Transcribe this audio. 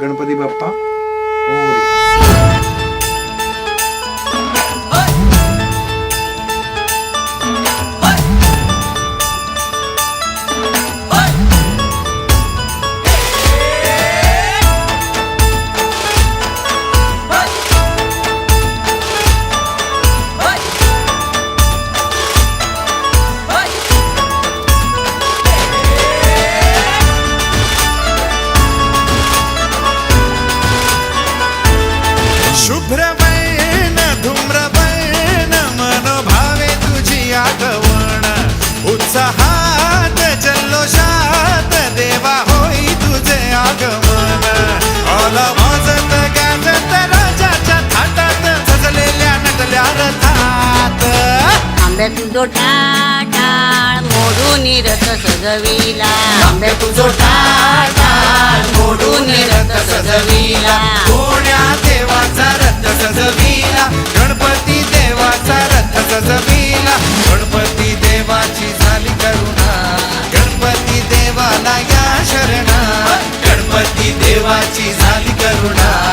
गणपती बाप्पा मोरया. शुभ्रवैन धूम्रवैन मनोभावे तुझी आगवण उत्साहात जल्लोषात देवा होई तुझे आगमन. वाजत गाजत राजाच्या थाटात सजलेल्या नटल्या रथात आंब्या तुझो टाळ मोडून रथ सजविला. आंब्या तुझो टाळ मोडून शरणा. गणपती देवाची झाली करुणा.